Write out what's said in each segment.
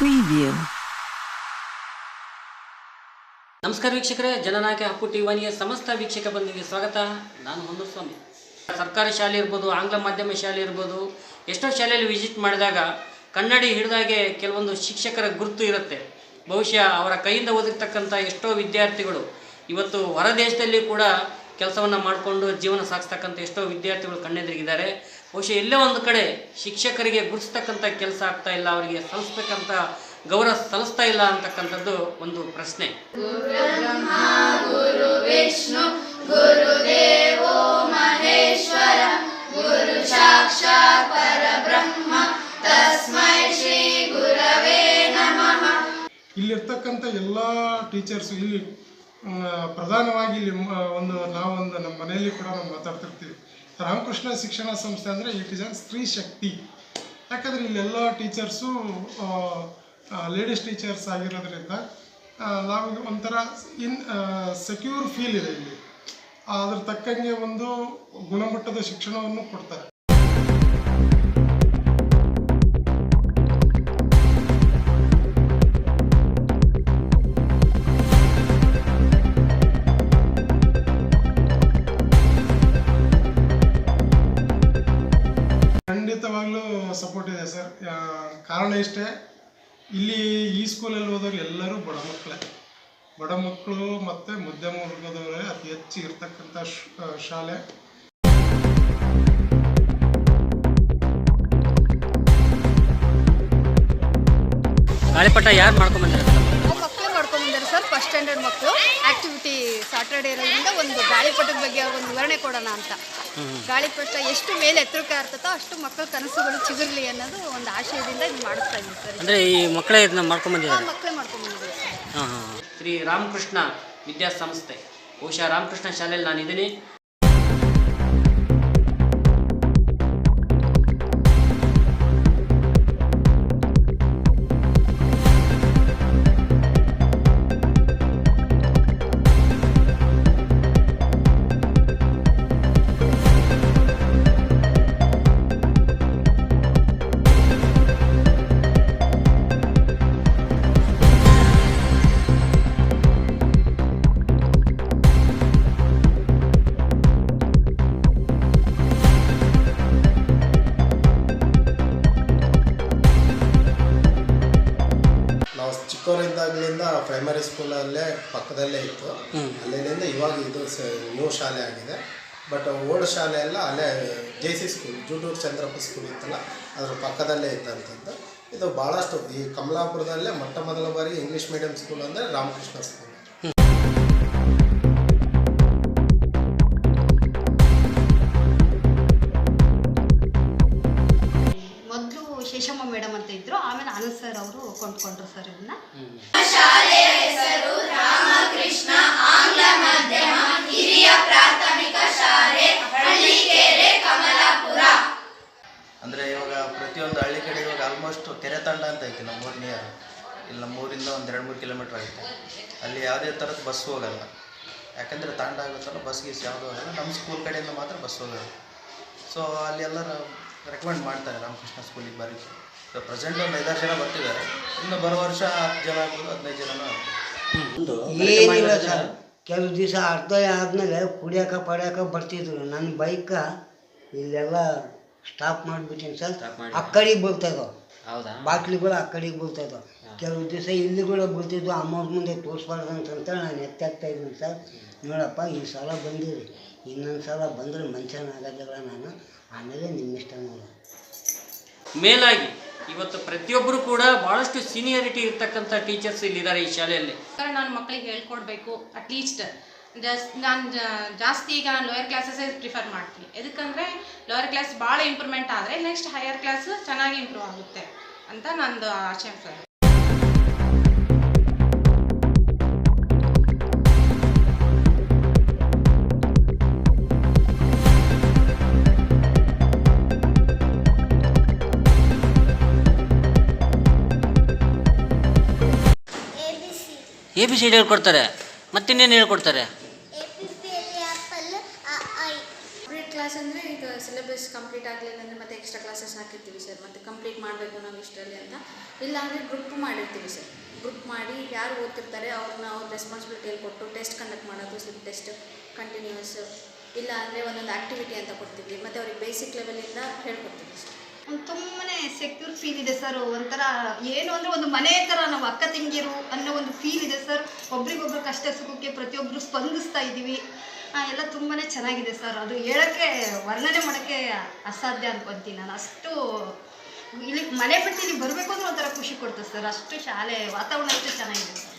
Preview. ನಮಸ್ಕಾರ ವೀಕ್ಷಕರೇ, ಜನನಾಯಕ ಹಕ್ಕು ಟಿ ಒನ್ಗೆ ಸಮಸ್ತ ವೀಕ್ಷಕ ಬಂದಿಗೆ ಸ್ವಾಗತ. ನಾನು ಸ್ವಾಮಿ ಸರ್ಕಾರಿ ಶಾಲೆ ಇರ್ಬೋದು, ಆಂಗ್ಲ ಮಾಧ್ಯಮ ಶಾಲೆ ಇರ್ಬೋದು, ಎಷ್ಟೋ ಶಾಲೆಯಲ್ಲಿ ವಿಸಿಟ್ ಮಾಡಿದಾಗ ಕನ್ನಡಿ ಹಿಡಿದಾಗೆ ಕೆಲವೊಂದು ಶಿಕ್ಷಕರ ಗುರುತು ಇರುತ್ತೆ. ಬಹುಶಃ ಅವರ ಕೈಯಿಂದ ಓದಿರ್ತಕ್ಕಂಥ ಎಷ್ಟೋ ವಿದ್ಯಾರ್ಥಿಗಳು ಇವತ್ತು ಹೊರ ದೇಶದಲ್ಲಿ ಕೂಡ ಕೆಲಸವನ್ನು ಮಾಡಿಕೊಂಡು ಜೀವನ ಸಾಗಿಸ್ತಕ್ಕಂಥ ಎಷ್ಟೋ ವಿದ್ಯಾರ್ಥಿಗಳು ಕಣ್ಣೆದುರಿಗಿದ್ದಾರೆ. ಬಹುಶಃ ಎಲ್ಲೇ ಒಂದು ಕಡೆ ಶಿಕ್ಷಕರಿಗೆ ಗುರುಸ್ತಕ್ಕಂಥ ಕೆಲಸ ಆಗ್ತಾ ಇಲ್ಲ ಅವರಿಗೆ ಸಲ್ಲಿಸ್ತಕ್ಕಂಥ ಗೌರವ ಸಲ್ಲಿಸ್ತಾ ಇಲ್ಲ ಅಂತಕ್ಕಂಥದ್ದು ಒಂದು ಪ್ರಶ್ನೆ. ಇಲ್ಲಿರ್ತಕ್ಕಂಥ ಎಲ್ಲ ಟೀಚರ್ಸ್ ಇಲ್ಲಿ ಪ್ರಧಾನವಾಗಿ ಇಲ್ಲಿ ಒಂದು ನಾವೊಂದು ನಮ್ಮ ಮನೆಯಲ್ಲಿ ಕೂಡ ನಾವು ಮಾತಾಡ್ತಿರ್ತೀವಿ. ರಾಮಕೃಷ್ಣ ಶಿಕ್ಷಣ ಸಂಸ್ಥೆ ಅಂದರೆ it is an Stree Shakti. ಯಾಕಂದರೆ ಇಲ್ಲೆಲ್ಲ ಟೀಚರ್ಸು ಲೇಡೀಸ್ ಟೀಚರ್ಸ್ ಆಗಿರೋದ್ರಿಂದ ನಾವು ಒಂಥರ ಇನ್ ಸೆಕ್ಯೂರ್ ಫೀಲ್ ಇದೆ ಇಲ್ಲಿ. ಅದ್ರ ತಕ್ಕಂಗೆ ಒಂದು ಗುಣಮಟ್ಟದ ಶಿಕ್ಷಣವನ್ನು ಕೊಡ್ತಾರೆ. ಖಂಡಿತವಾಗ್ಲೂ ಸಪೋರ್ಟ್ ಇದೆ ಸರ್. ಕಾರಣ ಇಷ್ಟೇ, ಇಲ್ಲಿ ಈ ಸ್ಕೂಲಲ್ಲಿ ಓದೋರು ಎಲ್ಲರೂ ಬಡ ಮಕ್ಕಳೇ. ಬಡ ಮಕ್ಕಳು ಮತ್ತು ಮಧ್ಯಮ ವರ್ಗದವರೇ ಅತಿ ಹೆಚ್ಚು ಇರ್ತಕ್ಕಂಥ ಶಾಲೆ. ಗಾಳಿಪಟ ಯಾರು ಮಾಡ್ಕೊಂಬಂದಿರ್ತಾರೆ ಸ್ಟ್ಯಾಂಡರ್ಡ್ ಮಕ್ಕಳು ಆಕ್ಟಿವಿಟಿ ಸಾಟರ್ಡೇ ಇರೋದ್ರಿಂದ ಒಂದು ಗಾಳಿಪಟದ ಬಗ್ಗೆ ಒಂದು ವಿವರಣೆ ಕೊಡೋಣ ಅಂತ. ಗಾಳಿಪಟ ಎಷ್ಟು ಮೇಲೆ ಎತ್ತರಕ್ಕೆ ಇರ್ತತೋ ಅಷ್ಟು ಮಕ್ಕಳ ಕನಸುಗಳು ಚಿಗುರ್ಲಿ ಅನ್ನೋದು ಒಂದು ಆಶಯದಿಂದ ಇದು ಮಾಡಿಸ್ತಾ ಇದ್ದೀವಿ ಸರ್. ಅಂದರೆ ಈ ಮಕ್ಕಳೇ ಇದನ್ನ ಮಾಡ್ಕೊಂಬಂದಿದ್ದಾರೆ ಮಕ್ಕಳೇ ಮಾಡ್ಕೊಂಡ್ಬಂದಿದ್ದಾರೆ ಸರ್. ಹಾಂ ಹಾಂ. ಶ್ರೀ ರಾಮಕೃಷ್ಣ ವಿದ್ಯಾಸಂಸ್ಥೆ. ಬಹುಶಃ ರಾಮಕೃಷ್ಣ ಶಾಲೆಯಲ್ಲಿ ನಾನು ಇದ್ದೀನಿ ಪ್ರೈಮರಿ ಸ್ಕೂಲಲ್ಲೇ ಪಕ್ಕದಲ್ಲೇ ಇತ್ತು. ಅಲ್ಲಿಂದ ಇವಾಗ ಇದು ನ್ಯೂ ಶಾಲೆ ಆಗಿದೆ. ಬಟ್ ಓಲ್ಡ್ ಶಾಲೆ ಎಲ್ಲ ಅಲ್ಲೇ J C school Jutur Chandrappa school ಇತ್ತಲ್ಲ ಅದ್ರ ಪಕ್ಕದಲ್ಲೇ ಇದ್ದಂಥದ್ದು. ಇದು ಭಾಳಷ್ಟು ಈ ಕಮಲಾಪುರದಲ್ಲೇ ಮೊಟ್ಟ ಮೊದಲ ಬಾರಿಗೆ ಇಂಗ್ಲೀಷ್ ಮೀಡಿಯಂ ಸ್ಕೂಲ್ ಅಂದರೆ ರಾಮಕೃಷ್ಣ ಸ್ಕೂಲ್ ಕಿಲೋಮೀಟ್ರ್ ಆಗುತ್ತೆ. ಅಲ್ಲಿ ಯಾವುದೇ ಥರದ ಬಸ್ ಹೋಗಲ್ಲ. ಯಾಕಂದರೆ ತಾಂಡ ಆಗುತ್ತಲ್ಲ ಬಸ್ ಗೀಸ್ ಯಾವುದೂ ಹೋಗಲ್ಲ. ನಮ್ಮ ಸ್ಕೂಲ್ ಕಡೆಯಿಂದ ಮಾತ್ರ ಬಸ್ ಹೋಗಲ್ಲ. ಸೊ ಅಲ್ಲಿ ಎಲ್ಲರೂ ರೆಕಮೆಂಡ್ ಮಾಡ್ತಾರೆ ರಾಮಕೃಷ್ಣ ಸ್ಕೂಲಿಗೆ ಬರೋಕ್ಕೆ ಸೊ ಪ್ರೆಸೆಂಟ್ ಒಂದು ಐದಾರು ಜನ ಬರ್ತಿದ್ದಾರೆ. ಇನ್ನು ಬರೋ ವರ್ಷ ಹತ್ತು ಜನ ಆಗ್ಬೋದು ಹದಿನೈದು ಜನನೂ ಆಗ್ಬೋದು. ಕೆಲವು ದಿವಸ ಅರ್ಧ ಆದಮೇಲೆ ಕುಡಿಯೋಕೆ ಪಡ್ಯಾಕ ಬರ್ತಿದ್ರು. ನನ್ನ ಬೈಕ ಇಲ್ಲೆಲ್ಲ ಸ್ಟಾಪ್ ಮಾಡಿಬಿಟ್ಟಿನಿ ಸರ್. ಆ ಕಡೆಗೆ ಬರ್ತದೋ ಹೌದಾ? ಬಾಟ್ಲಿಗಳು ಆ ಕಡೆಗೆ ಬೀಳ್ತಾಯಿದ್ವು. ಕೆಲವು ದಿವಸ ಇಲ್ಲಿ ಕೂಡ ಬೀಳ್ತಿದ್ವು ಅಮ್ಮವ್ರ ಮುಂದೆ ತೋರಿಸ್ಬಾರ್ದು ಅಂತಂತ ನಾನು ಎತ್ತಾಗ್ತಾ ಇದ್ದೀನಿ ಸರ್. ನೋಡಪ್ಪ ಈ ಸಲ ಬಂದಿರಿ. ಇನ್ನೊಂದು ಸಲ ಬಂದರೆ ಮನುಷ್ಯನಾಗೋದಿಲ್ಲ ನಾನು. ಆಮೇಲೆ ನಿಮ್ಮ ಇಷ್ಟ ನೋಡ ಮೇಲಾಗಿ ಇವತ್ತು ಪ್ರತಿಯೊಬ್ಬರು ಕೂಡ ಬಹಳಷ್ಟು ಸೀನಿಯರಿಟಿ ಇರ್ತಕ್ಕಂಥ ಟೀಚರ್ಸ್ ಇಲ್ಲಿದ್ದಾರೆ ಈ ಶಾಲೆಯಲ್ಲಿ. ನಾನು ಮಕ್ಕಳಿಗೆ ಹೇಳ್ಕೊಡ್ಬೇಕು ಅಟ್ಲೀಸ್ಟ್ ಜಸ್ ನಾನು ಜಾಸ್ತಿ ಈಗ ನಾನು ಲೋಯರ್ ಕ್ಲಾಸಸ್ಸೇ ಪ್ರಿಫರ್ ಮಾಡ್ತೀನಿ. ಎದಕ್ಕಂದರೆ ಲೋಯರ್ ಕ್ಲಾಸ್ ಭಾಳ ಇಂಪ್ರೂವ್ಮೆಂಟ್ ಆದರೆ ನೆಕ್ಸ್ಟ್ ಹೈಯರ್ ಕ್ಲಾಸ್ ಚೆನ್ನಾಗಿ ಇಂಪ್ರೂವ್ ಆಗುತ್ತೆ ಅಂತ ನಂದು ಆಶೆ sir. A B C D ಹೇಳ್ಕೊಡ್ತಾರೆ. ಮತ್ತಿನ್ನೇನು ಹೇಳ್ಕೊಡ್ತಾರೆ ಕಂಪ್ಲೀಟ್ ಕ್ಲಾಸ್ ಅಂದರೆ ಈಗ ಸಿಲೆಬಸ್ ಕಂಪ್ಲೀಟ್ ಆಗಲಿಲ್ಲ ಅಂದರೆ ಮತ್ತೆ ಎಕ್ಸ್ಟ್ರಾ ಕ್ಲಾಸಸ್ ಹಾಕಿರ್ತೀವಿ ಸರ್ ಮತ್ತೆ ಕಂಪ್ಲೀಟ್ ಮಾಡಬೇಕು ನಾವು ಇಷ್ಟರಲ್ಲಿ ಅಂತ. ಇಲ್ಲ ಅಂದರೆ ಗ್ರೂಪ್ ಮಾಡಿರ್ತೀವಿ ಸರ್ ಗ್ರೂಪ್ ಮಾಡಿ ಯಾರು ಓದ್ತಿರ್ತಾರೆ ಅವ್ರನ್ನ ಅವ್ರ ರೆಸ್ಪಾನ್ಸಿಬಿಲಿಟಿಯಲ್ಲಿ ಕೊಟ್ಟು ಟೆಸ್ಟ್ ಕಂಡಕ್ಟ್ ಮಾಡೋದು ಸ್ಲಿಪ್ ಟೆಸ್ಟ್ ಕಂಟಿನ್ಯೂಸ್ ಇಲ್ಲ ಅಂದರೆ ಒಂದೊಂದು ಆ್ಯಕ್ಟಿವಿಟಿ ಅಂತ ಕೊಡ್ತೀವಿ ಮತ್ತು ಅವ್ರಿಗೆ ಬೇಸಿಕ್ ಲೆವೆಲಿಂದ ಹೇಳ್ಕೊಡ್ತೀವಿ ಸರ್ ತುಂಬಾ ಸೆಕ್ಯೂರ್ ಫೀಲ್ ಇದೆ ಸರ್ ಒಂಥರ ಏನು ಅಂದರೆ ಒಂದು ಮನೆ ಥರ ನಾವು ಅಕ್ಕ ತಂಗಿರು ಅನ್ನೋ ಒಂದು ಫೀಲ್ ಇದೆ ಸರ್ ಒಬ್ರಿಗೊಬ್ರು ಕಷ್ಟ ಸುಖಕ್ಕೆ ಪ್ರತಿಯೊಬ್ಬರು ಸ್ಪಂದಿಸ್ತಾ ಇದ್ದೀವಿ. ಎಲ್ಲ ತುಂಬಾ ಚೆನ್ನಾಗಿದೆ ಸರ್. ಅದು ಹೇಳೋಕ್ಕೆ, ವರ್ಣನೆ ಮಾಡೋಕ್ಕೆ ಅಸಾಧ್ಯ ಅನ್ಕೊತೀನಿ ನಾನು. ಅಷ್ಟು ಇಲ್ಲಿ ಮನೆ ಬಿಟ್ಟು ಇಲ್ಲಿ ಬರಬೇಕು ಅಂದ್ರೆ ಒಂಥರ ಖುಷಿ ಕೊಡ್ತದೆ ಸರ್. ಅಷ್ಟು ಶಾಲೆ, ವಾತಾವರಣ ಅಷ್ಟು ಚೆನ್ನಾಗಿದೆ.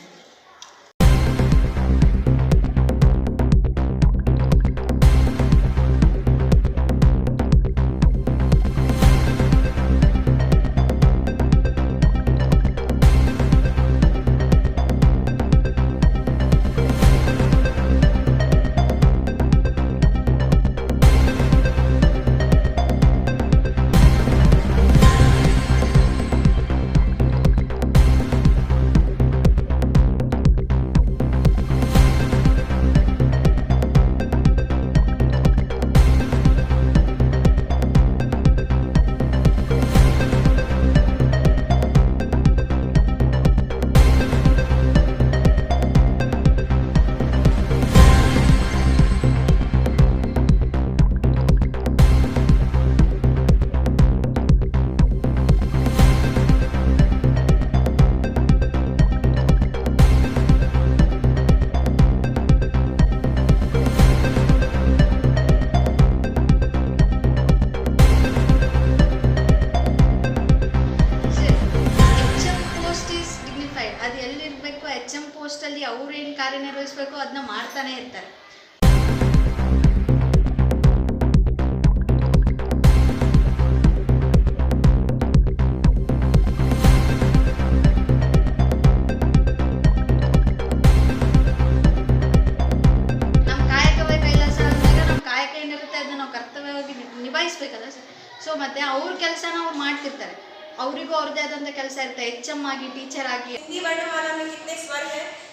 ಕಾರ್ಯನಿರ್ವಹಿಸ್ಬೇಕು ಅದನ್ನ ಮಾಡ್ತಾನೆ ಇರ್ತಾರೆ. ನಮ್ಮ ಕಾಯಕವೇ ಕೈಲ ಸಾಧ್ಯ ನಮ್ಮ ಕಾಯಕ ಏನಿರುತ್ತೆ ಅದನ್ನ ನಾವು ಕರ್ತವ್ಯವಾಗಿ ನಿಭಾಯಿಸ್ಬೇಕಲ್ಲ ಸೊ ಮತ್ತೆ ಅವ್ರ ಕೆಲಸ ನಾವು ಮಾಡ್ತಿರ್ತಾರೆ. ಅವರಿಗೂ ಅವ್ರದೇ ಆದಂತ ಕೆಲಸ ಇರುತ್ತೆ. ಎಚ್ ಎಂ ಆಗಿ ಟೀಚರ್ ಆಗಿ. ಹಿಂದಿ ಬಣ್ಣ ಸ್ವರ್ಗ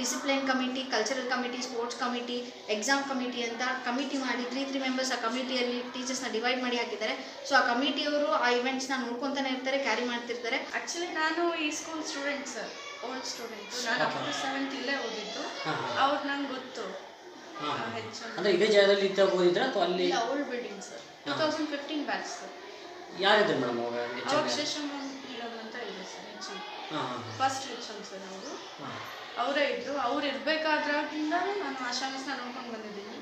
discipline committee cultural committee sports committee exam committee ಅಂತ ಕಮಿಟಿ ಮಾಡಿ ತ್ರೀ ತ್ರೀ ಮೆಂಬರ್ಸ್ ಆ ಕಮಿಟಿಯಲ್ಲಿ ಟೀಚರ್ಸ್ನ ಡಿವೈಡ್ ಮಾಡಿ ಹಾಕಿದ್ದಾರೆ. ಸೊ ಆ ಕಮಿಟಿಯವರು ಆ ಇವೆಂಟ್ಸ್ನ ನೋಡ್ಕೊತಾನೆ ಇರ್ತಾರೆ ಕ್ಯಾರಿ ಮಾಡ್ತಿರ್ತಾರೆ. ಆ್ಯಕ್ಚುಲಿ ನಾನು ಈ school student sir old student ನಾನು ಅಪ್ಪು ಸೆವೆಂತ್ ಇಲ್ಲೇ ಓದಿದ್ದು. ಅವ್ರು ನಂಗೆ ಗೊತ್ತು. ಅಂದ್ರೆ ಇದೇ ಜಾಗದಲ್ಲಿ ಇದ್ದಾಗ ಓದಿದ್ರೆ ಅಥವಾ ಅಲ್ಲಿ old building sir two thousand fifteen batch sir ಯಾರಿದ್ರು madam ಅವಾಗ ಹೆಚ್ಚು ಅಂತ ಇದೆ ಸರ್ ಹೆಚ್ಚು. ಫಸ್ಟ್ ಹೆಚ್ ಎಂ ಸರ್ ಅವರು. ಅವರೇ ಇದ್ದರು ಅವ್ರು ಇರಬೇಕಾದ್ರಿಂದಲೂ ನಾನು ಆಶಾಮಿಸ್ನ ನೋಡ್ಕೊಂಡು ಬಂದಿದ್ದೀನಿ.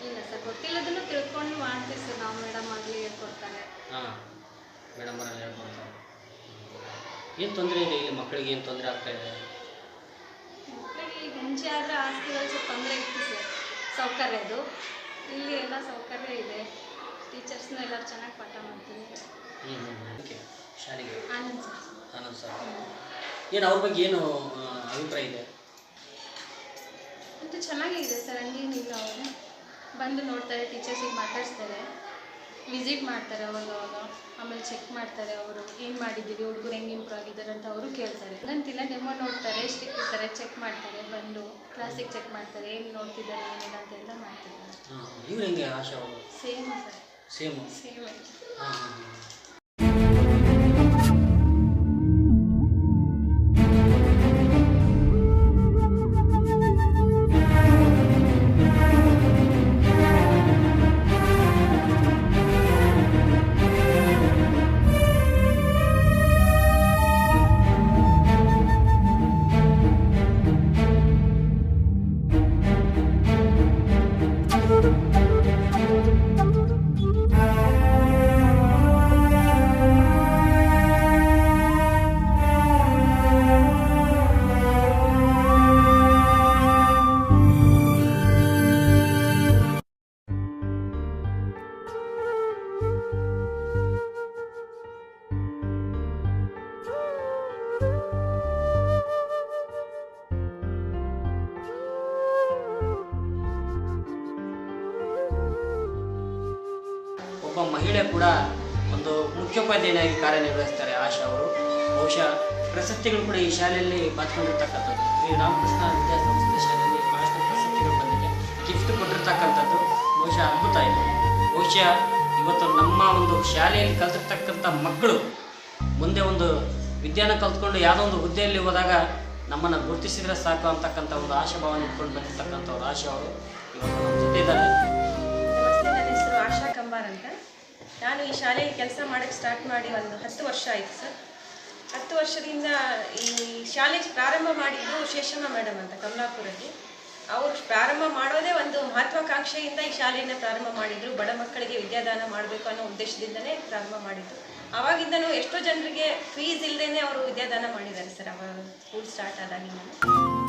ಇಲ್ಲ ಸರ್ ಗೊತ್ತಿಲ್ಲದನ್ನು ತಿಳ್ಕೊಂಡು ಮಾಡ್ತೀವಿ ಸರ್. ನಾವು ಮೇಡಮ್ ಆಗಲಿ ಹೇಳ್ಕೊಡ್ತಾರೆ. ಹಾಂ ಮೇಡಮ್ ಅವರಲ್ಲಿ ಹೇಳ್ಕೊಡ್ತಾರೆ. ಏನು ತೊಂದರೆ ಇದೆ ಇಲ್ಲಿ ಮಕ್ಕಳಿಗೆ? ಏನು ತೊಂದರೆ ಆಗ್ತಾ ಇದೆ? ಮಕ್ಕಳಿಗೆ ಈಗ ಮುಂಚೆ ಆದರೆ ಆಸ್ತಿಗಳು ಸ್ವಲ್ಪ ತೊಂದರೆ ಇತ್ತು ಸರ್. ಸೌಕರ್ಯ ಅದು. ಇಲ್ಲಿ ಎಲ್ಲ ಸೌಕರ್ಯ ಇದೆ. ಟೀಚರ್ಸ್ನ ಎಲ್ಲರೂ ಚೆನ್ನಾಗಿ ಪಾಠ ಮಾಡ್ತೀನಿ ಹ್ಞೂ ಹ್ಞೂ ಓಕೆ. ಶಾಲೆಗೆ? ಆನಂದ್ ಸರ್. ಆನಂದ್ ಸರ್. ಏನು ಅವ್ರ ಬಗ್ಗೆ ಏನು ಅಭಿಪ್ರಾಯ ಇದೆ? ಅಂತೂ ಚೆನ್ನಾಗಿದೆ ಸರ್ ಹಂಗೇನಿಲ್ಲ ಅವರು. ಬಂದು ನೋಡ್ತಾರೆ ಟೀಚರ್ಸಿಗೆ ಮಾತಾಡಿಸ್ತಾರೆ. ವಿಸಿಟ್ ಮಾಡ್ತಾರೆ ಅವಾಗ ಅವಾಗ. ಆಮೇಲೆ ಚೆಕ್ ಮಾಡ್ತಾರೆ ಅವರು ಏನು ಮಾಡಿದ್ದೀರಿ ಹುಡುಗರು ಹೆಂಗೆ ಇಂಪ್ರೂವ್ ಆಗಿದ್ದಾರೆ ಅಂತ ಅವರು ಕೇಳ್ತಾರೆ. ಅಂತಿಲ್ಲ ಡೆಮೋ ನೋಡ್ತಾರೆ ಸ್ಟಿಕ್ ಇರ್ತಾರೆ ಚೆಕ್ ಮಾಡ್ತಾರೆ ಬಂದು ಕ್ಲಾಸಿಗೆ ಚೆಕ್ ಮಾಡ್ತಾರೆ ಏನು ನೋಡ್ತಿದ್ದಾರೆ ಏನಿಲ್ಲ ಅಂತೆಲ್ಲ ಮಾಡ್ತಿದ್ದಾರೆ. ಮಾಡ್ತಾರೆ ಸೇಮ್ ಸರ್. ಸೇಮ್ ಸೇಮ್ ಕೂಡ ಒಂದು ಮುಖ್ಯೋಪಾಧ್ಯಾಯನಾಗಿ ಕಾರ್ಯನಿರ್ವಹಿಸ್ತಾರೆ ಆಶಾ ಅವರು. ಬಹುಶಃ ಪ್ರಶಸ್ತಿಗಳು ಕೂಡ ಈ ಶಾಲೆಯಲ್ಲಿ ಬಾತ್ಕೊಂಡಿರ್ತಕ್ಕಂಥದ್ದು ಶ್ರೀ ರಾಮಕೃಷ್ಣ ವಿದ್ಯಾಸಂಸ್ಥೆ ಶಾಲೆಯಲ್ಲಿ ಬಹಳಷ್ಟು ಪ್ರಶಸ್ತಿಗಳು ಬಂದಿದೆ. ಗಿಫ್ಟ್ ಕೊಟ್ಟಿರ್ತಕ್ಕಂಥದ್ದು ಬಹುಶಃ ಅದ್ಭುತ ಇದೆ. ಬಹುಶಃ ಇವತ್ತು ನಮ್ಮ ಒಂದು ಶಾಲೆಯಲ್ಲಿ ಕಲ್ತಿರ್ತಕ್ಕಂಥ ಮಕ್ಕಳು ಮುಂದೆ ಒಂದು ವಿದ್ಯಾನ ಕಲ್ತ್ಕೊಂಡು ಯಾವುದೋ ಒಂದು ಹುದ್ದೆಯಲ್ಲಿ ಹೋದಾಗ ನಮ್ಮನ್ನು ಗುರುತಿಸಿದ್ರೆ ಸಾಕು ಅಂತಕ್ಕಂಥ ಒಂದು ಆಶಾಭಾವನೆ ಇಟ್ಕೊಂಡು ಬಂದಿರ್ತಕ್ಕಂಥವ್ರು ಆಶಾ ಅವರು. ಇವತ್ತು ನಮ್ಮ ಜೊತೆ ಇದ್ದಾರೆ. ಆಶಾ ಕಂಬಾರ್ ಅಂತ. ನಾನು ಈ ಶಾಲೆಯಲ್ಲಿ ಕೆಲಸ ಮಾಡೋಕ್ಕೆ ಸ್ಟಾರ್ಟ್ ಮಾಡಿ ಒಂದು ಹತ್ತು ವರ್ಷ ಆಯಿತು ಸರ್. ಹತ್ತು ವರ್ಷದಿಂದ ಈ ಶಾಲೆ ಪ್ರಾರಂಭ ಮಾಡಿದ್ದು ಶೇಷಮ್ಮ ಮೇಡಮ್ ಅಂತ ಕಮಲಾಪುರಲ್ಲಿ ಅವರು ಪ್ರಾರಂಭ ಮಾಡೋದೇ ಒಂದು ಮಹತ್ವಾಕಾಂಕ್ಷೆಯಿಂದ ಈ ಶಾಲೆಯನ್ನು ಪ್ರಾರಂಭ ಮಾಡಿದರು. ಬಡ ಮಕ್ಕಳಿಗೆ ವಿದ್ಯಾದಾನ ಮಾಡಬೇಕು ಅನ್ನೋ ಉದ್ದೇಶದಿಂದಲೇ ಪ್ರಾರಂಭ ಮಾಡಿದ್ದು. ಆವಾಗಿಂದನೂ ಎಷ್ಟೋ ಜನರಿಗೆ ಫೀಸ್ ಇಲ್ಲದೇ ಅವರು ವಿದ್ಯಾದಾನ ಮಾಡಿದ್ದಾರೆ ಸರ್. ಅವಾಗ ಸ್ಕೂಲ್ ಸ್ಟಾರ್ಟ್ ಆದಾಗಿಂದ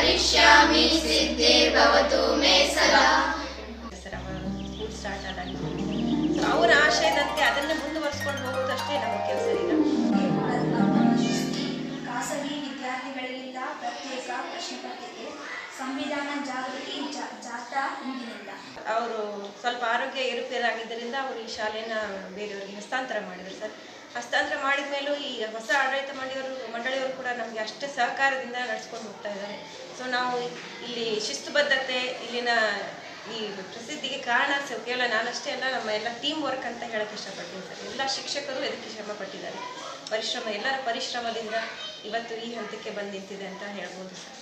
करिष्यामि सिद्धे भवतु मे सदा ಸರ್ ಅವಾಗ ಸ್ಕೂಲ್ ಸ್ಟಾರ್ಟ್ ಆದಾಗಿಂದ ಸೊ ಅವರ ಆಶಯದಂತೆ ಅದನ್ನು ಮುಂದುವರಿಸ್ಕೊಂಡು ಹೋಗೋದಷ್ಟೇ ನಮ್ಮ ಕೆಲಸ ಈಗ ಖಾಸಗಿ ವಿದ್ಯಾರ್ಥಿಗಳಿಗಿಲ್ಲ ಪ್ರತ್ಯೇಕ ಪ್ರಶ್ನೆ ಪತ್ರಿಕೆ ಸಂವಿಧಾನ ಜಾಗೃತಿ ಜಾ- ಜಾಥಾ ಇಂದಿನಿಂದ ಅವರು ಸ್ವಲ್ಪ ಆರೋಗ್ಯ ಏರುಪೇರಾಗಿದ್ದರಿಂದ ಅವರು ಈ ಶಾಲೆನ ಬೇರೆಯವರಿಗೆ ಹಸ್ತಾಂತರ ಮಾಡಿದರು ಸರ್ ಹಸ್ತಾಂತರ ಮಾಡಿದ ಮೇಲೂ ಈ ಹೊಸ ಆಡಳಿತ ಮಂಡಳಿಯವರು ಮಂಡಳಿಯವರು ಕೂಡ ನಮಗೆ ಅಷ್ಟೇ ಸಹಕಾರದಿಂದ ನಡೆಸ್ಕೊಂಡು ಹೋಗ್ತಾ ಇದ್ದಾರೆ ಸೊ ನಾವು ಇಲ್ಲಿ ಶಿಸ್ತುಬದ್ಧತೆ, ಇಲ್ಲಿನ ಈ ಪ್ರಸಿದ್ಧಿಗೆ ಕಾರಣ ಕೇವಲ ನಾನಷ್ಟೇ ಅಲ್ಲ, ನಮ್ಮ ಎಲ್ಲ ಟೀಮ್ ವರ್ಕ್ ಅಂತ ಹೇಳಕ್ಕೆ ಇಷ್ಟಪಡ್ತೀನಿ ಸರ್. ಎಲ್ಲ ಶಿಕ್ಷಕರು ಇದಕ್ಕೆ ಶ್ರಮ ಪಟ್ಟಿದ್ದಾರೆ ಪರಿಶ್ರಮ, ಎಲ್ಲರ ಪರಿಶ್ರಮದಿಂದ ಇವತ್ತು ಈ ಹಂತಕ್ಕೆ ಬಂದು ನಿಂತಿದೆ ಅಂತ ಹೇಳ್ಬೋದು ಸರ್.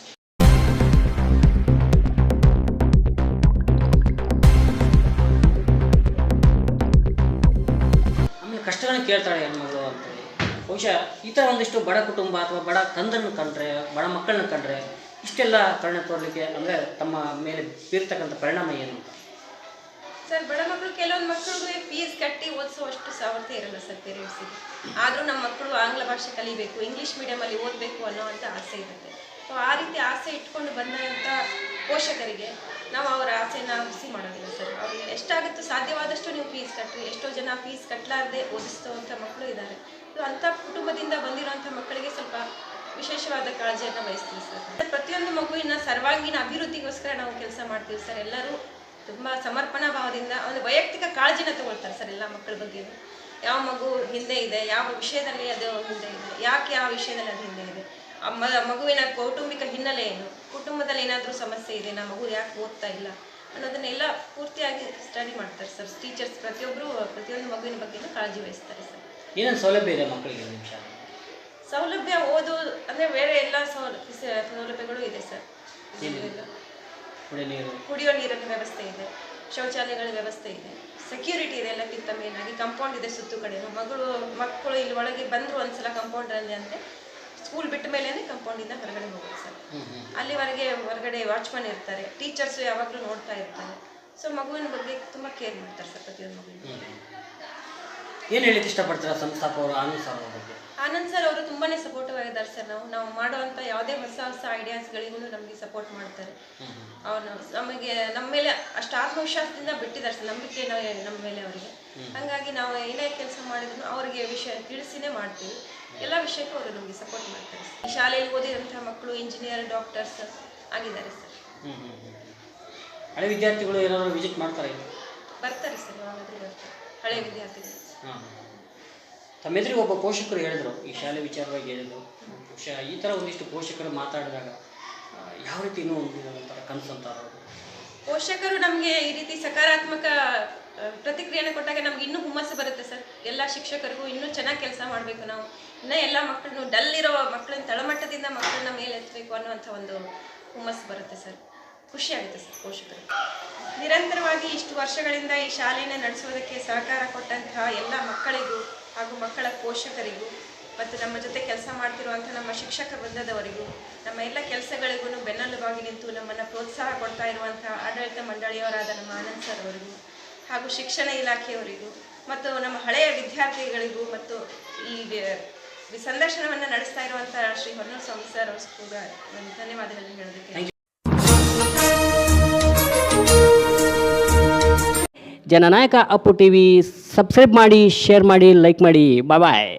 ಆಮೇಲೆ ಕಷ್ಟಗಳನ್ನ ಕೇಳ್ತಾಳೆ ಹೆಣ್ಮಗಳು ಅಂತೇಳಿ. ಬಹುಶಃ ಈ ಥರ ಒಂದಿಷ್ಟು ಬಡ ಕುಟುಂಬ ಅಥವಾ ಬಡ ಕಂದನ್ನು ಕಂಡ್ರೆ, ಬಡ ಮಕ್ಕಳನ್ನ ಕಂಡ್ರೆ ಇಷ್ಟೆಲ್ಲ ಕರುಣೆ ತೋರಲಿಕ್ಕೆ ಅಂದ್ರೆ ತಮ್ಮ ಮೇಲೆ ಬೀರ್ತಕ್ಕಂಥ ಪರಿಣಾಮ ಏನು ಅಂತ? ಸರ್, ಬಡ ಮಕ್ಕಳು ಕೆಲವೊಂದು ಮಕ್ಕಳಿಗೆ ಫೀಸ್ ಕಟ್ಟಿ ಓದಿಸುವಷ್ಟು ಸಾಮರ್ಥ್ಯ ಇರಲ್ಲ ಸರ್ ಪೇರೆಂಟ್ಸಿಗೆ ಆದರೂ ನಮ್ಮ ಮಕ್ಕಳು ಆಂಗ್ಲ ಭಾಷೆ ಕಲಿಬೇಕು ಇಂಗ್ಲೀಷ್ ಮೀಡಿಯಮಲ್ಲಿ ಓದಬೇಕು ಅನ್ನೋ ಅಂತ ಆಸೆ ಇರುತ್ತೆ. ಸೊ ಆ ರೀತಿ ಆಸೆ ಇಟ್ಕೊಂಡು ಬಂದಂಥ ಪೋಷಕರಿಗೆ ನಾವು ಅವರ ಆಸೆನ ಹುಸಿ ಮಾಡೋದಿಲ್ಲ ಸರ್. ಅವ್ರಿಗೆ ಎಷ್ಟಾಗುತ್ತೋ ಸಾಧ್ಯವಾದಷ್ಟು ನೀವು ಫೀಸ್ ಕಟ್ಟಿ ಎಷ್ಟೋ ಜನ ಫೀಸ್ ಕಟ್ಟಲಾರದೆ ಅಂತ ಮಕ್ಕಳು ಇದ್ದಾರೆ. ಸೊ ಅಂಥ ಕುಟುಂಬದಿಂದ ಬಂದಿರೋವಂಥ ಮಕ್ಕಳಿಗೆ ಸ್ವಲ್ಪ ವಿಶೇಷವಾದ ಕಾಳಜಿಯನ್ನು ವಹಿಸ್ತೀವಿ ಸರ್. ಪ್ರತಿಯೊಂದು ಮಗುವಿನ ಸರ್ವಾಂಗೀಣ ಅಭಿವೃದ್ಧಿಗೋಸ್ಕರ ನಾವು ಕೆಲಸ ಮಾಡ್ತೀವಿ ಸರ್. ಎಲ್ಲರೂ ತುಂಬ ಸಮರ್ಪಣಾ ಭಾವದಿಂದ ಒಂದು ವೈಯಕ್ತಿಕ ಕಾಳಜಿನ ತಗೊಳ್ತಾರೆ ಸರ್ ಎಲ್ಲ ಮಕ್ಕಳ ಬಗ್ಗೆ ಯಾವ ಮಗು ಹಿಂದೆ ಇದೆ, ಯಾವ ವಿಷಯದಲ್ಲಿ ಅದು ಹಿಂದೆ ಇದೆ, ಯಾಕೆ ಯಾವ ವಿಷಯದಲ್ಲಿ ಅದು ಹಿಂದೆ ಇದೆ? ಆ ಮಗುವಿನ ಕೌಟುಂಬಿಕ ಹಿನ್ನೆಲೆ ಏನು? ಕುಟುಂಬದಲ್ಲಿ ಏನಾದರೂ ಸಮಸ್ಯೆ ಇದೆ, ನಮ್ಮ ಮಗು ಯಾಕೆ ಓದ್ತಾ ಇಲ್ಲ ಅನ್ನೋದನ್ನೆಲ್ಲ ಪೂರ್ತಿಯಾಗಿ ಸ್ಟಡಿ ಮಾಡ್ತಾರೆ ಸರ್. ಟೀಚರ್ಸ್ ಪ್ರತಿಯೊಬ್ಬರು ಪ್ರತಿಯೊಂದು ಮಗುವಿನ ಬಗ್ಗೆ ಕಾಳಜಿ ವಹಿಸ್ತಾರೆ ಸರ್. ಏನೇನು ಸೌಲಭ್ಯ ಇದೆ ಮಕ್ಕಳಿಗೆ ಶಾಲೆ ಸೌಲಭ್ಯ ಓದು ಅಂದರೆ ಬೇರೆ ಎಲ್ಲ ಸೌಲ ಸೌಲಭ್ಯಗಳು ಇದೆ ಸರ್. ಕುಡಿಯೋ ನೀರಿನ ವ್ಯವಸ್ಥೆ ಇದೆ. ಶೌಚಾಲಯಗಳ ವ್ಯವಸ್ಥೆ ಇದೆ. ಸೆಕ್ಯೂರಿಟಿ ಇದೆ ಎಲ್ಲಕ್ಕಿಂತ ಆಗಿ. ಕಂಪೌಂಡ್ ಇದೆ ಸುತ್ತು ಕಡೆ. ಮಗಳು ಮಕ್ಕಳು ಇಲ್ಲಿ ಒಳಗೆ ಬಂದರು ಒಂದ್ಸಲ ಕಂಪೌಂಡ್ರಲ್ಲಿ ಅಂದರೆ ಸ್ಕೂಲ್ ಬಿಟ್ಟ ಮೇಲೆ ಕಂಪೌಂಡಿಂದ ಹೊರಗಡೆ ಹೋಗೋದು ಸರ್. ಅಲ್ಲಿವರೆಗೆ ಹೊರಗಡೆ ವಾಚ್ಮನ್ ಇರ್ತಾರೆ. ಟೀಚರ್ಸ್ ಯಾವಾಗಲೂ ನೋಡ್ತಾ ಇರ್ತಾರೆ. ಸೊ ಮಗುವಿನ ಬಗ್ಗೆ ತುಂಬ ಕೇರ್ ಮಾಡ್ತಾರೆ ಸರ್ ಪ್ರತಿಯೊಂದು ಮಗುವಿನ ಬಗ್ಗೆ. ಏನು ಹೇಳಿಕ್ಕೆ ಇಷ್ಟಪಡ್ತೀರಾ ಸಂಸ್ಥಾಪಕರು ಆನಂದ್ ಸರ್ ಬಗ್ಗೆ? ಆನಂದ್ ಸರ್ ಅವರು ತುಂಬಾನೇ ಸಪೋರ್ಟಿವ್ ಆಗಿದ್ದಾರೆ ಸರ್. ನಾವು ನಾವು ಮಾಡುವಂತ ಯಾವುದೇ ಹೊಸ ಹೊಸ ಐಡಿಯಾಸ್ಗಳಿಗೂ ನಮಗೆ ಸಪೋರ್ಟ್ ಮಾಡ್ತಾರೆ. ಅವನು ನಮಗೆ ನಮ್ಮ ಮೇಲೆ ಅಷ್ಟು ಆತ್ಮವಿಶ್ವಾಸದಿಂದ ಬಿಟ್ಟಿದ್ದಾರೆ ಸರ್. ನಂಬಿಕೆ ನಮ್ಮ ಮೇಲೆ ಅವರಿಗೆ. ಹಾಗಾಗಿ ನಾವು ಏನೇ ಕೆಲಸ ಮಾಡಿದ್ರು ಅವರಿಗೆ ವಿಷಯ ತಿಳಿಸಿನೇ ಮಾಡ್ತೀವಿ. ಎಲ್ಲ ವಿಷಯಕ್ಕೂ ಅವರು ನಮಗೆ ಸಪೋರ್ಟ್ ಮಾಡ್ತಾರೆ. ಈ ಶಾಲೆಯಲ್ಲಿ ಓದಿದಂತಹ ಮಕ್ಕಳು ಇಂಜಿನಿಯರ್ ಡಾಕ್ಟರ್ಸ್ ಆಗಿದ್ದಾರೆ ಸರ್. ಹಳೆ ವಿದ್ಯಾರ್ಥಿಗಳು ಏನಾದರೂ ವಿಸಿಟ್ ಮಾಡ್ತಾರೆ ಬರ್ತಾರೆ ಸರ್ ಯಾವಾಗಾದ್ರೂ ಬರ್ತಾರೆ. ಹಳೆ ವಿದ್ಯಾರ್ಥಿಗಳು. ತಮ್ಮೆದುರಿಗೆ ಒಬ್ಬ ಪೋಷಕರು ಹೇಳಿದರು, ಈ ಶಾಲೆ ವಿಚಾರವಾಗಿ ಹೇಳಿದರು. ಈ ಥರ ಒಂದಿಷ್ಟು ಪೋಷಕರು ಮಾತಾಡಿದಾಗ ಯಾವ ರೀತಿ ಇನ್ನೂ ಒಂದು ಒಂಥರ ಕನಸು ಅಂತಾರೆ ಪೋಷಕರು ನಮಗೆ ಈ ರೀತಿ ಸಕಾರಾತ್ಮಕ ಪ್ರತಿಕ್ರಿಯೆಯನ್ನು ಕೊಟ್ಟಾಗ ನಮ್ಗೆ ಇನ್ನೂ ಹುಮ್ಮಸ್ಸು ಬರುತ್ತೆ ಸರ್. ಎಲ್ಲ ಶಿಕ್ಷಕರಿಗೂ ಇನ್ನೂ ಚೆನ್ನಾಗಿ ಕೆಲಸ ಮಾಡಬೇಕು ನಾವು. ಇನ್ನೂ ಎಲ್ಲ ಮಕ್ಕಳನ್ನು ಡಲ್ ಇರೋ ಮಕ್ಕಳನ್ನ ತಳಮಟ್ಟದಿಂದ ಮಕ್ಕಳನ್ನ ಮೇಲೆತ್ತಬೇಕು ಅನ್ನುವಂಥ ಒಂದು ಹುಮ್ಮಸ್ಸು ಬರುತ್ತೆ ಸರ್. ಖುಷಿ ಆಗುತ್ತೆ ಸರ್ ಪೋಷಕರು ನಿರಂತರವಾಗಿ ಇಷ್ಟು ವರ್ಷಗಳಿಂದ ಈ ಶಾಲೆಯನ್ನು ನಡೆಸೋದಕ್ಕೆ ಸಹಕಾರ ಕೊಟ್ಟಂತಹ ಎಲ್ಲ ಮಕ್ಕಳಿಗೂ ಹಾಗೂ ಮಕ್ಕಳ ಪೋಷಕರಿಗೂ ಮತ್ತು ನಮ್ಮ ಜೊತೆ ಕೆಲಸ ಮಾಡ್ತಿರುವಂಥ ನಮ್ಮ ಶಿಕ್ಷಕ ವೃಂದದವರಿಗೂ ನಮ್ಮ ಎಲ್ಲ ಕೆಲಸಗಳಿಗೂ ಬೆನ್ನೆಲುಬಾಗಿ ನಿಂತು ನಮ್ಮನ್ನು ಪ್ರೋತ್ಸಾಹ ಕೊಡ್ತಾ ಇರುವಂಥ ಆಡಳಿತ ಮಂಡಳಿಯವರಾದ ನಮ್ಮ ಆನಂದ್ ಸರ್ ಅವರಿಗೂ ಹಾಗೂ ಶಿಕ್ಷಣ ಇಲಾಖೆಯವರಿಗೂ ಮತ್ತು ನಮ್ಮ ಹಳೆಯ ವಿದ್ಯಾರ್ಥಿಗಳಿಗೂ ಮತ್ತು ಈ ಸಂದರ್ಶನವನ್ನು ನಡೆಸ್ತಾ ಇರುವಂಥ ಶ್ರೀ ಹೊನ್ನೂರು ಸ್ವಾಮಿ ಸರ್ ಅವರು ಕೂಡ ನಾನು ಧನ್ಯವಾದಗಳನ್ನು ಹೇಳೋದಕ್ಕೆ ಜನನಾಯಕ ಅಪ್ಪು ಟಿ ವಿ ಸಬ್ಸ್ಕ್ರೈಬ್ ಮಾಡಿ ಶೇರ್ ಮಾಡಿ ಲೈಕ್ ಮಾಡಿ. Bye bye